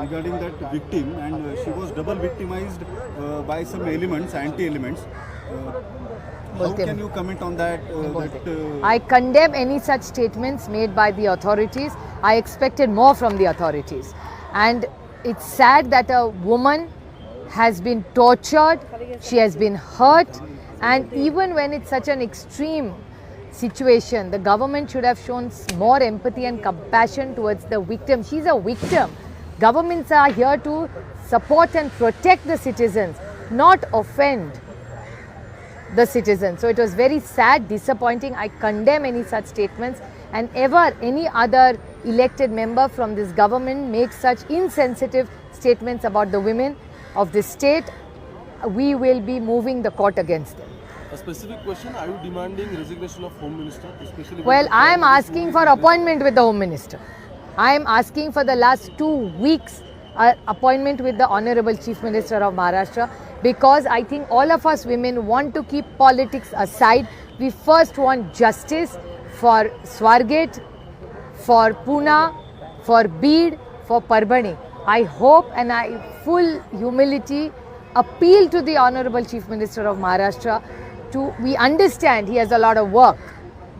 regarding that victim, and uh, she was double victimized uh, by some elements, anti-elements. Uh, how can you comment on that? Uh, that uh, I condemn any such statements made by the authorities. I expected more from the authorities. And it's sad that a woman has been tortured, she has been hurt, and even when it's such an extreme situation, the government should have shown more empathy and compassion towards the victim. She's a victim. Governments are here to support and protect the citizens, not offend the citizens. So it was very sad, disappointing. I condemn any such statements. And ever any other elected member from this government makes such insensitive statements about the women of this state, we will be moving the court against them. A specific question: Are you demanding resignation of Home Minister, especially? Well, I am asking for appointment with the Home Minister. I am asking for the last two weeks uh, appointment with the Honorable Chief Minister of Maharashtra because I think all of us women want to keep politics aside. We first want justice for Swargate, for Pune, for Beed, for Parbani. I hope and I full humility appeal to the Honorable Chief Minister of Maharashtra to we understand he has a lot of work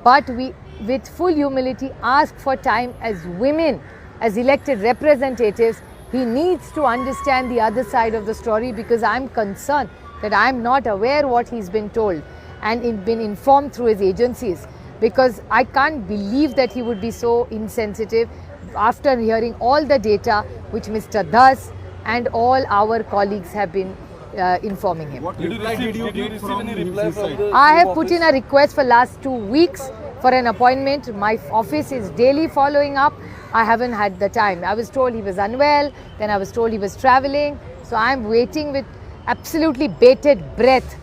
but we with full humility ask for time as women as elected representatives. He needs to understand the other side of the story because i'm concerned that i'm not aware what he's been told and been informed through his agencies because i can't believe that he would be so insensitive after hearing all the data which mr das and all our colleagues have been uh, informing him. What Did you reply receive, did you did you receive any reply from the I have put in a request for last two weeks for an appointment. My office is daily following up. I haven't had the time. I was told he was unwell, then I was told he was traveling. So I'm waiting with absolutely bated breath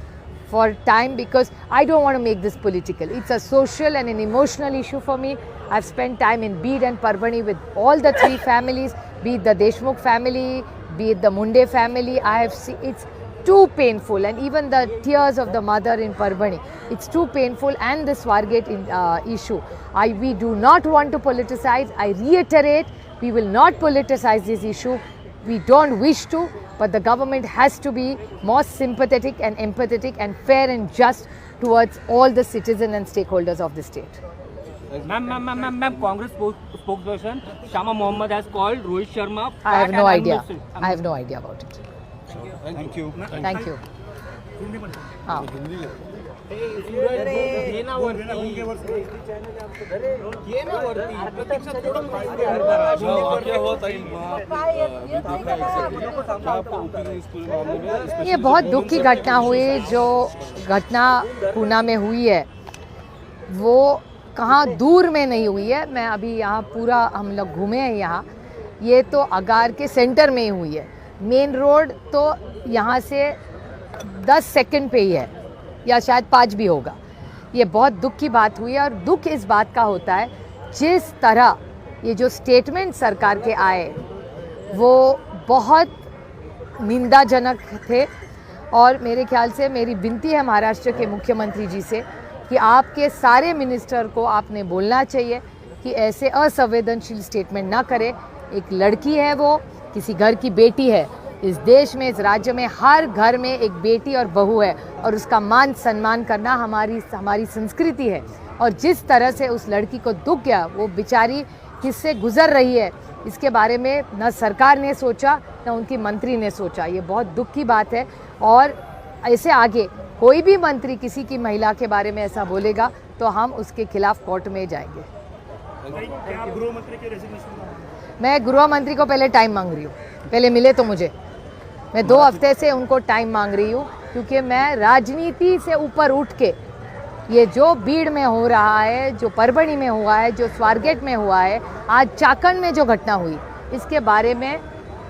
for time because I don't want to make this political. It's a social and an emotional issue for me. I've spent time in Beed and Parbani with all the three families, be it the Deshmukh family, be it the Munde family. I have seen it's too painful and even the tears of the mother in Parbani. It's too painful and the Swargate in, uh, issue. I, we do not want to politicize. I reiterate, we will not politicize this issue. We don't wish to, but the government has to be more sympathetic and empathetic and fair and just towards all the citizens and stakeholders of the state. Ma'am, ma'am, ma'am, ma'am, ma'am, Congress spokesperson Shama Mohammed has called Rohit Sharma. I have no idea. I have no idea about it. Thank you. Thank you. हाँ ये ना वरती. ये ना वरती. प्रतीक्षा थोडं fast करा. क्या क्या हुआ ताई वहाँ अ, देखा exactly? क्या आपका ओपिनियन इस पूरे मामले में especially ये बहुत जो दुख की women side घटना हुई जो घटना पूना में हुई है वो कहाँ दूर में नहीं हुई है मैं अभी यहाँ पूरा हम लोग घूमे हैं यहाँ ये तो अगार के सेंटर में ही हुई है मेन रोड तो यहाँ से 10 सेकंड पे ही है, या शायद पाँच भी होगा। ये बहुत दुख की बात हुई है और दुख इस बात का होता है, जिस तरह ये जो स्टेटमेंट सरकार के आए, वो बहुत निंदाजनक थे और मेरे ख्याल से मेरी विनती है महाराष्ट्र के मुख्यमंत्री जी से कि आपके सारे मिनिस्टर को आपने बोलना चाहिए कि ऐसे असंवेदनशील स्टेटमेंट ना करें। एक लड़की है वो किसी घर की बेटी है। इस देश में, इस राज्य में, हर घर में एक बेटी और बहू है और उसका मान सम्मान करना हमारी हमारी संस्कृति है। और जिस तरह से उस लड़की को दुख गया, वो बेचारी किससे गुजर रही है, इसके बारे में न सरकार ने सोचा, न उनकी मंत्री ने सोचा। ये बहुत दुख की बात है और ऐसे आगे कोई भी मंत्री किसी की महिला के बारे में ऐसा बोलेगा तो हम उसके खिलाफ कोर्ट में जाएँगे। मैं गृह मंत्री को पहले टाइम मांग रही हूँ। पहले मिले तो मुझे। मैं दो हफ़्ते से उनको टाइम मांग रही हूँ क्योंकि मैं राजनीति से ऊपर उठ के ये जो भीड़ में हो रहा है जो परभणी में हुआ है जो स्वारगेट में हुआ है आज चाकण में जो घटना हुई इसके बारे में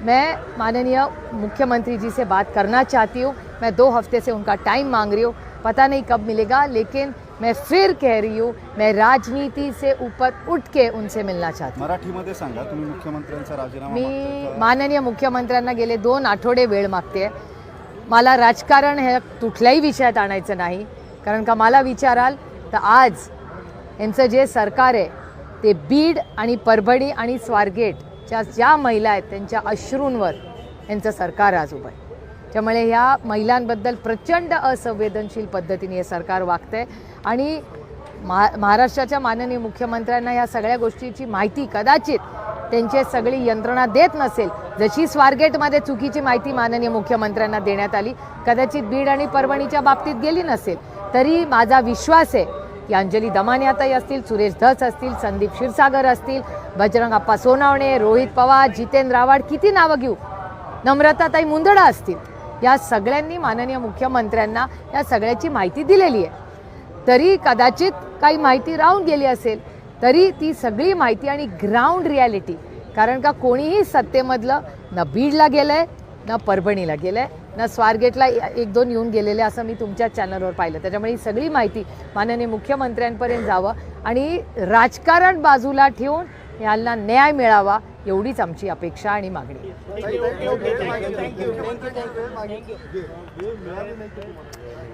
मैं माननीय मुख्यमंत्री जी से बात करना चाहती हूँ। मैं दो हफ़्ते से उनका टाइम मांग रही हूँ। पता नहीं कब मिलेगा लेकिन मैं फिर कह रही हूँ मैं राजनीति से ऊपर उठ के उनसे मिलना चाहती हूँ। मराठीमध्ये सांगा तुम्ही मुख्यमंत्र्यांचा राजीनामा मी मागताय का? माननीय मुख्यमंत्र्यांना गेले दोन आठवडे वेळ मागते मला राजकारण हे कुठल्याही विषयात आणायचं नाही कारण का मला विचाराल तर आज यांचं जे सरकार आहे ते बीड आणि परभणी आणि स्वारगेटच्या ज्या महिला आहेत त्यांच्या अश्रूंवर यांचं सरकार आज उभं आहे. त्यामुळे ह्या महिलांबद्दल प्रचंड असंवेदनशील पद्धतीने हे सरकार वागतंय. आणि महा महाराष्ट्राच्या माननीय मुख्यमंत्र्यांना या सगळ्या गोष्टीची माहिती कदाचित त्यांची सगळी यंत्रणा देत नसेल जशी स्वारगेटमध्ये चुकीची माहिती माननीय मुख्यमंत्र्यांना देण्यात आली कदाचित बीड आणि परभणीच्या बाबतीत गेली नसेल तरी माझा विश्वास आहे की अंजली दमानियाताई असतील सुरेश धस असतील संदीप क्षीरसागर असतील बजरंग अप्पा सोनावणे रोहित पवार जितेंद्र आव्हाड किती नावं घेऊ? नम्रताताई मुंदडा असतील. या सगळ्यांनी माननीय मुख्यमंत्र्यांना या सगळ्याची माहिती दिलेली आहे. तरी कदाचित काही माहिती राहून गेली असेल तरी ती सगळी माहिती आणि ग्राउंड रियालिटी कारण का कोणीही सत्तेमधलं न बीडला गेलं आहे न परभणीला गेलं आहे ना स्वारगेटला एक दोन येऊन गेलेले असं मी तुमच्याच चॅनलवर पाहिलं. त्याच्यामुळे ही सगळी माहिती माननीय मुख्यमंत्र्यांपर्यंत जावं आणि राजकारण बाजूला ठेवून यांना न्याय मिळावा एवढीच आमची अपेक्षा आणि मागणी.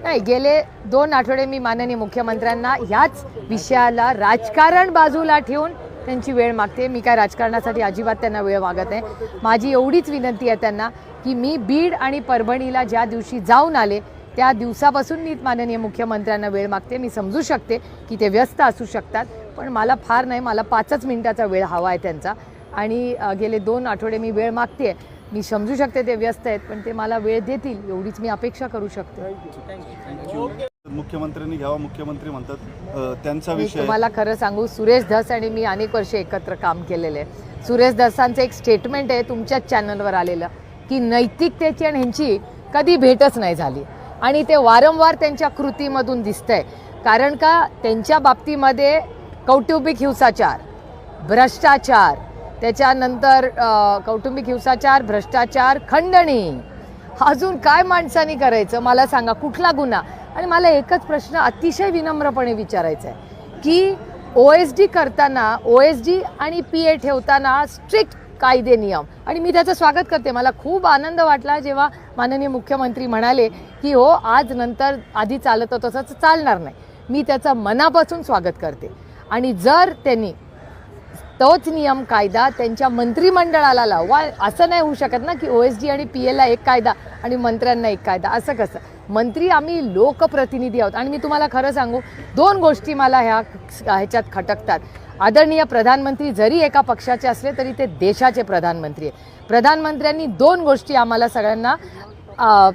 नाही गेले दोन आठवडे मी माननीय मुख्यमंत्र्यांना ह्याच विषयाला राजकारण बाजूला ठेवून त्यांची वेळ मागते. मी काय राजकारणासाठी अजिबात त्यांना वेळ मागत नाही. माझी एवढीच विनंती आहे त्यांना की मी बीड आणि परभणीला ज्या दिवशी जाऊन आले त्या दिवसापासून मी माननीय मुख्यमंत्र्यांना वेळ मागते. मी समजू शकते की ते व्यस्त असू शकतात पण मला फार नाही मला पाचच मिनिटाचा वेळ हवा आहे त्यांचा. आणि गेले दोन आठवडे मी वेळ मागते आहे मी समजू शकते ते व्यस्त आहेत पण ते मला वेळ देतील एवढीच मी अपेक्षा करू शकते. मुख्यमंत्र्यांनी घ्यावा मुख्यमंत्री म्हणतात त्यांचा विषय तुम्हाला खरं सांगू सुरेश धस आणि मी अनेक वर्षे एकत्र काम केलेले आहे. सुरेश धसांचं एक स्टेटमेंट आहे तुमच्याच चॅनलवर आलेलं की नैतिकतेची आणि ह्यांची कधी भेटच नाही झाली. आणि ते वारंवार त्यांच्या कृतीमधून दिसतंय. कारण का त्यांच्या बाबतीमध्ये कौटुंबिक हिंसाचार भ्रष्टाचार त्याच्यानंतर कौटुंबिक हिंसाचार भ्रष्टाचार खंडणी. अजून काय माणसानी करायचं मला सांगा कुठला गुन्हा? आणि मला एकच प्रश्न अतिशय विनम्रपणे विचारायचा आहे की ओ एस डी करताना ओ एस डी आणि पी ए ठेवताना स्ट्रिक्ट कायदे नियम. आणि मी त्याचं स्वागत करते. मला खूप आनंद वाटला जेव्हा माननीय मुख्यमंत्री म्हणाले की हो आज नंतर आधी चालत होतं तसं चालणार नाही. मी त्याचं मनापासून स्वागत करते. आणि जर त्यांनी तोच नियम कायदा त्यांच्या मंत्रिमंडळाला लावा. असं नाही होऊ शकत ना की ओ एस डी आणि पी एला एक कायदा आणि मंत्र्यांना एक कायदा. असं कसं? मंत्री आम्ही लोकप्रतिनिधी आहोत. आणि मी तुम्हाला खरं सांगू दोन गोष्टी मला ह्या ह्याच्यात खटकतात. आदरणीय प्रधानमंत्री जरी एका पक्षाचे असले तरी ते देशाचे प्रधानमंत्री आहे प्रधानमंत्र्यांनी दोन गोष्टी आम्हाला सगळ्यांना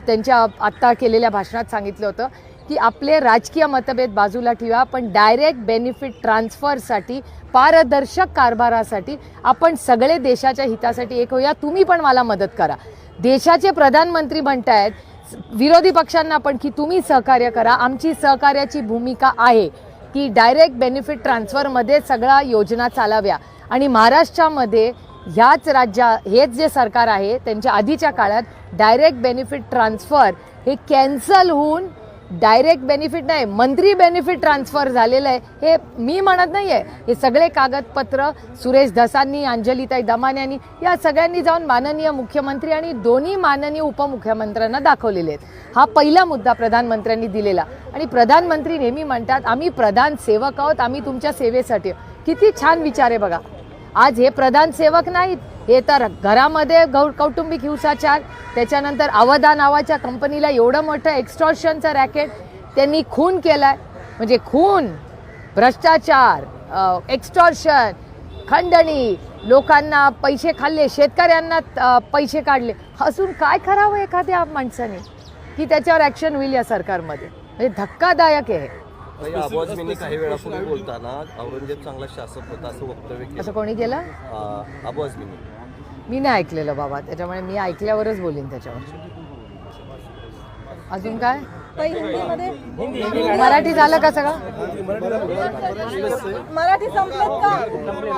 त्यांच्या आत्ता केलेल्या भाषणात सांगितलं होतं. की आपले राजकीय मतभेद बाजूला ठेवा पण डायरेक्ट बेनिफिट ट्रान्सफरसाठी पारदर्शक कारभारासाठी आपण सगळे देशाच्या हितासाठी एक होऊया. तुम्ही पण मला मदत करा. देशाचे प्रधानमंत्री म्हणतायत विरोधी पक्षांना पण की तुम्ही सहकार्य करा. आमची सहकार्याची भूमिका आहे की डायरेक्ट बेनिफिट ट्रान्सफरमध्ये सगळ्या योजना चालाव्या. आणि महाराष्ट्रामध्ये ह्याच राज्या हेच जे सरकार आहे त्यांच्या आधीच्या काळात डायरेक्ट बेनिफिट ट्रान्सफर हे कॅन्सल होऊन डायरेक्ट बेनिफिट नाही मंत्री बेनिफिट ट्रान्सफर झालेलं आहे हे मी म्हणत नाही आहे हे सगळे कागदपत्र सुरेश धसांनी अंजलीताई दमान यांनी या सगळ्यांनी जाऊन माननीय मुख्यमंत्री आणि दोन्ही माननीय उपमुख्यमंत्र्यांना दाखवलेले आहेत. हा पहिला मुद्दा प्रधानमंत्र्यांनी दिलेला. आणि प्रधानमंत्री नेहमी म्हणतात आम्ही प्रधान सेवक आहोत आम्ही तुमच्या सेवेसाठी आहोत." किती छान विचार आहे बघा. आज हे प्रधान सेवक नाहीत हे तर घरामध्ये गौ कौटुंबिक हिंसाचार त्याच्यानंतर अवधा नावाच्या कंपनीला एवढं मोठं एक्स्टॉर्शनचं रॅकेट त्यांनी खून केलाय. म्हणजे खून भ्रष्टाचार एक्स्टॉर्शन खंडणी लोकांना पैसे खाल्ले शेतकऱ्यांना पैसे काढले. असून काय करावं एखाद्या माणसाने? की त्याच्यावर ॲक्शन होईल या सरकारमध्ये? म्हणजे धक्कादायक आहे. ताई, आवाजमीनी काही वेळापूर्वी बोलताना औरंगजेब चांगला शासक होता असं वक्तव्य असं केलं. कोणी केलं? मी नाही. ऐकलेलं बाबा त्याच्यामुळे मी ऐकल्यावरच बोलीन त्याच्यावर. अजून काय? मराठी झालं का सगळं? मराठी संपलेत का?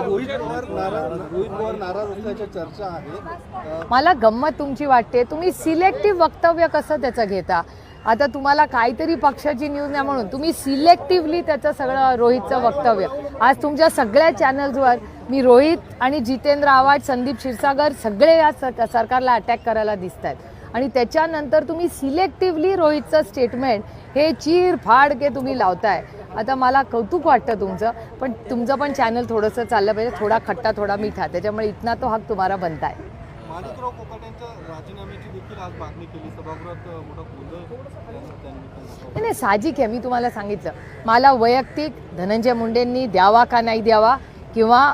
रोहित पवार नाराज रोहित पवार नाराज असल्याच्या चर्चा आहे. मला गंमत तुमची वाटते. तुम्ही सिलेक्टिव्ह वक्तव्य कसं त्याचं घेता? आता तुम्हाला काहीतरी पक्षाची न्यूज नाही म्हणून. तुम्ही सिलेक्टिव्हली त्याचं सगळं रोहितचं वक्तव्य. आज तुमच्या सगळ्या चॅनल्सवर मी रोहित आणि जितेंद्र आव्हाड संदीप क्षीरसागर सगळे या सरकारला अटॅक करायला दिसत आहेत आणि त्याच्यानंतर तुम्ही सिलेक्टिव्हली रोहितचं स्टेटमेंट हे चीर फाड के तुम्ही लावताय. आता मला कौतुक वाटतं तुमचं पण तुमचं पण चॅनल थोडंसं चाललं पाहिजे. थोडा खट्टा थोडा मिठा. त्याच्यामुळे इथना तो हक तुम्हाला बनताय. नाही नाही साहजिक आहे मी तुम्हाला सांगितलं. मला वैयक्तिक धनंजय मुंडेंनी द्यावा का नाही द्यावा किंवा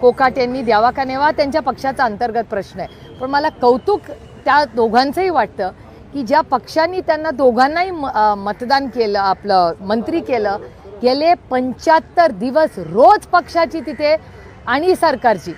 कोकाट यांनी द्यावा का नेवा त्यांच्या पक्षाचा अंतर्गत प्रश्न आहे. पण मला कौतुक त्या दोघांचंही वाटतं की ज्या पक्षांनी त्यांना दोघांनाही मतदान केलं आपलं मंत्री केलं गेले पंच्याहत्तर दिवस रोज पक्षाची तिथे आणि सरकारची.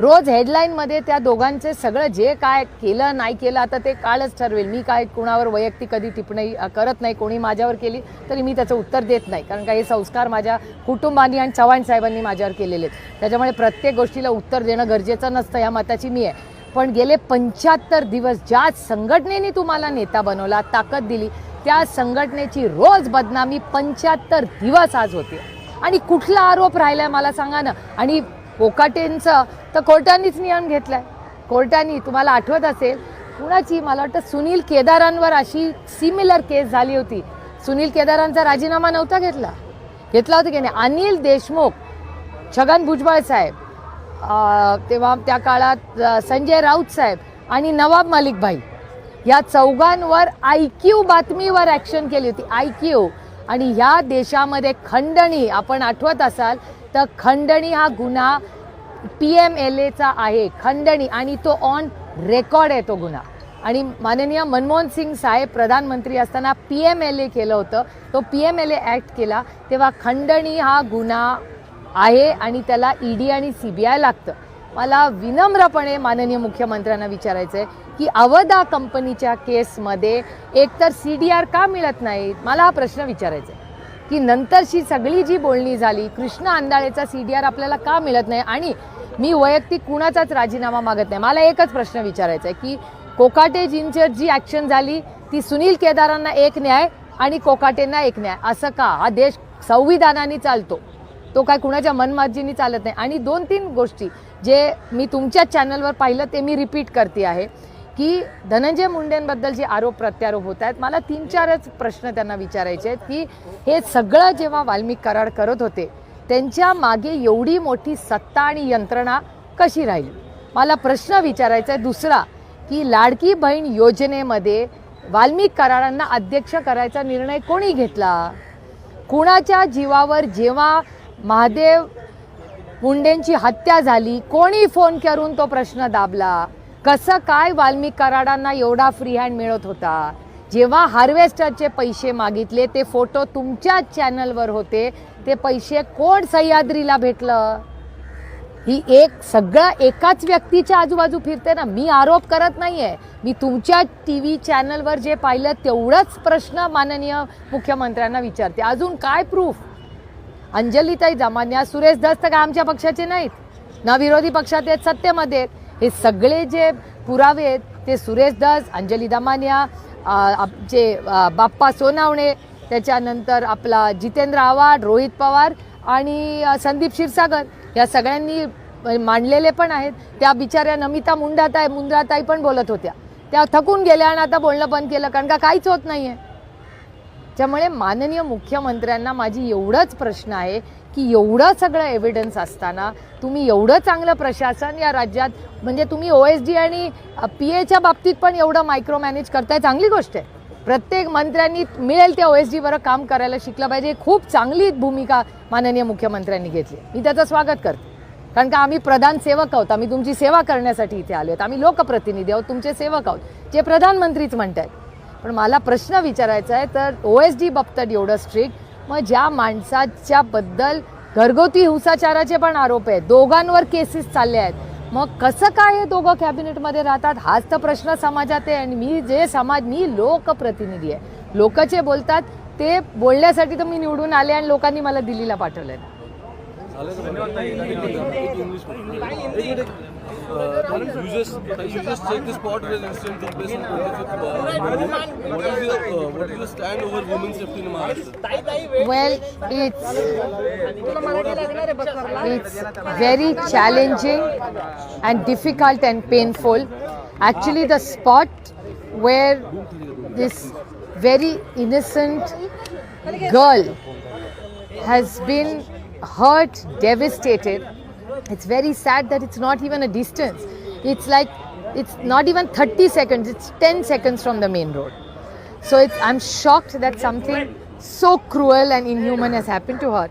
रोज हेडलाईनमध्ये त्या दोघांचे सगळं जे काय केलं नाही केलं आता ते काळच ठरवेल. मी काय कुणावर वैयक्तिक कधी टिप्पणी करत नाही कोणी माझ्यावर केली तरी मी त्याचं उत्तर देत नाही. कारण का हे संस्कार माझ्या कुटुंबानी आणि चव्हाण साहेबांनी माझ्यावर केलेले आहेत. त्याच्यामुळे प्रत्येक गोष्टीला उत्तर देणं गरजेचं नसतं या मताची मी आहे. पण गेले पंच्याहत्तर दिवस ज्या संघटनेने तुम्हाला नेता बनवला ताकद दिली त्या संघटनेची रोज बदनामी पंच्याहत्तर दिवस आज होते. आणि कुठला आरोप राहिला आहे मला सांगा ना. आणि कोकाटेंचं. तर कोर्टानेच नियम घेतलाय. कोर्टाने तुम्हाला आठवत असेल कुणाची मला वाटतं सुनील केदारांवर अशी सिमिलर केस झाली होती. सुनील केदारांचा राजीनामा नव्हता घेतला. घेतला होता की नाही? अनिल देशमुख छगन भुजबळ साहेब तेव्हा त्या काळात संजय राऊत साहेब आणि नवाब मलिक भाई या चौघांवर आय क्यू बातमीवर ॲक्शन केली होती. आय क्यू आणि ह्या देशामध्ये खंडणी आपण आठवत असाल तर खंडणी हा गुन्हा पी एम एल एचा आहे. खंडणी आणि तो ऑन रेकॉर्ड आहे तो गुन्हा. आणि माननीय मनमोहन सिंग साहेब प्रधानमंत्री असताना पी एम एल ए केलं होतं. तो P M L A act केला. तेव्हा खंडणी हा गुन्हा आहे आणि त्याला ई डी आणि सी बी आय लागतं. मला विनम्रपणे माननीय मुख्यमंत्र्यांना विचारायचं आहे की अवधा कंपनीच्या केसमध्ये एकतर सी डी आर का मिळत नाही? मला हा प्रश्न विचारायचा आहे की नंतरची सगळी जी बोलणी झाली कृष्ण आंदाळेचा सी डी आर आपल्याला का मिळत नाही? आणि मी वैयक्तिक कुणाचाच राजीनामा मागत नाही. मला एकच प्रश्न विचारायचा आहे की कोकाटेजींच्या जी ॲक्शन झाली ती सुनील केदारांना एक न्याय आणि कोकाटेंना एक न्याय. असं का? हा देश संविधानाने चालतो. तो काय कुणाच्या मनमार्जीनी चालत नाही. आणि दोन तीन गोष्टी जे मी तुमच्या चॅनलवर पाहिलं ते मी रिपीट करते आहे. की धनंजय मुंडेंबद्दल जे आरोप प्रत्यारोप होत आहेत मला तीन चारच प्रश्न त्यांना विचारायचे आहेत की हे सगळं जेव्हा वाल्मिक कराड करत होते त्यांच्या मागे एवढी मोठी सत्ता आणि यंत्रणा कशी राहिली? मला प्रश्न विचारायचा आहे दुसरा की लाडकी बहीण योजनेमध्ये वाल्मिक कराडांना अध्यक्ष करायचा निर्णय कोणी घेतला? कुणाच्या जीवावर जेव्हा महादेव मुंडेंची हत्या झाली कोणी फोन करून तो प्रश्न दाबला? कसं काय वाल्मिक कराडांना एवढा फ्री हँड मिळत होता? जेव्हा हार्वेस्टरचे पैसे मागितले ते फोटो तुमच्याच चॅनलवर होते. ते पैसे कोण सह्याद्रीला भेटलं? ही एक सगळं एकाच व्यक्तीच्या आजूबाजू फिरते ना. मी आरोप करत नाही आहे मी तुमच्या टी व्ही चॅनलवर जे पाहिलं तेवढंच प्रश्न माननीय मुख्यमंत्र्यांना विचारते. अजून काय प्रूफ अंजलीताई जमान्या सुरेश दस काय आमच्या पक्षाचे नाहीत? ना विरोधी पक्षात आहेत सत्तेमध्ये आहेत. हे सगळे जे पुरावे आहेत ते सुरेश दास अंजली दमानिया जे बाप्पा सोनावणे त्याच्यानंतर आपला जितेंद्र आव्हाड रोहित पवार आणि संदीप क्षीरसागर या सगळ्यांनी मांडलेले पण आहेत. त्या बिचाऱ्या नमिता मुंडाताई मुंद्राताई पण बोलत होत्या. त्या थकून गेल्या आणि आता बोलणं बंद केलं कारण का काहीच होत नाहीये. त्यामुळे माननीय मुख्यमंत्र्यांना माझी एवढंच प्रश्न आहे की एवढं सगळं एव्हिडन्स असताना तुम्ही एवढं चांगलं प्रशासन या राज्यात म्हणजे तुम्ही ओ एस डी आणि पी एच्या बाबतीत पण एवढं मायक्रो मॅनेज करताय चांगली गोष्ट आहे. प्रत्येक मंत्र्यांनी मिळेल त्या ओ एस डीवर काम करायला शिकलं पाहिजे. खूप चांगली भूमिका माननीय मुख्यमंत्र्यांनी घेतली. मी त्याचं स्वागत करते. कारण का आम्ही प्रधान सेवक आहोत. आम्ही तुमची सेवा करण्यासाठी इथे आलो आहोत. आम्ही लोकप्रतिनिधी आहोत. तुमचे सेवक आहोत. जे प्रधानमंत्रीच म्हणत आहेत पण मला प्रश्न विचारायचा आहे तर ओ एस डी बाबतीत एवढं स्ट्रिक्ट मग ज्या माणसाच्या बद्दल घरगुती हिंसाचाराचे पण आरोप आहेत दोघांवर केसेस चालले आहेत मग कसं काय हे दोघं कॅबिनेटमध्ये राहतात? हाच तर प्रश्न समाजात आहे आणि मी जे समाज मी लोकप्रतिनिधी आहे. लोक जे बोलतात ते बोलण्यासाठी तर मी निवडून आले आणि लोकांनी मला दिल्लीला पाठवलं आहे You just you just check the spot where the incident took place on 25th uh, What is your uh, what is your stand over women's safety in Maharashtra? Well, it's it's very challenging and difficult and painful. Actually, the spot where this very innocent girl has been hurt, devastated. It's very sad that it's not even a distance. It's like it's not even 30 seconds, it's 10 seconds from the main road. So I'm shocked that something so cruel and inhuman has happened to her.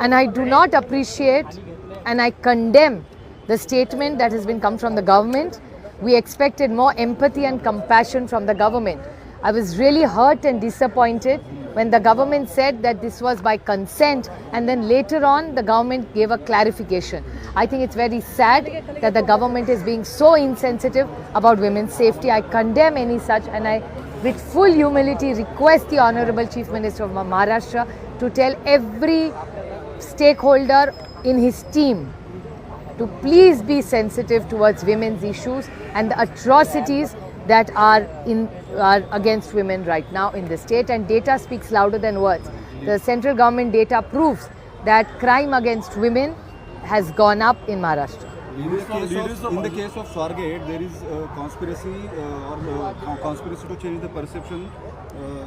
And I do not appreciate and I condemn the statement that has been come from the government. We expected more empathy and compassion from the government. I was really hurt and disappointed when the government said that this was by consent and then later on the government gave a clarification. I think it's very sad that the government is being so insensitive about women's safety. I condemn any such and I with full humility request the honorable chief minister of Maharashtra to tell every stakeholder in his team to please be sensitive towards women's issues and the atrocities that are in are against women right now in the state and data speaks louder than words. The central government data proves that crime against women has gone up in maharashtra. In the case of, in the case of Swargate, there is uh, conspiracy uh, or uh, conspiracy to change the perception uh,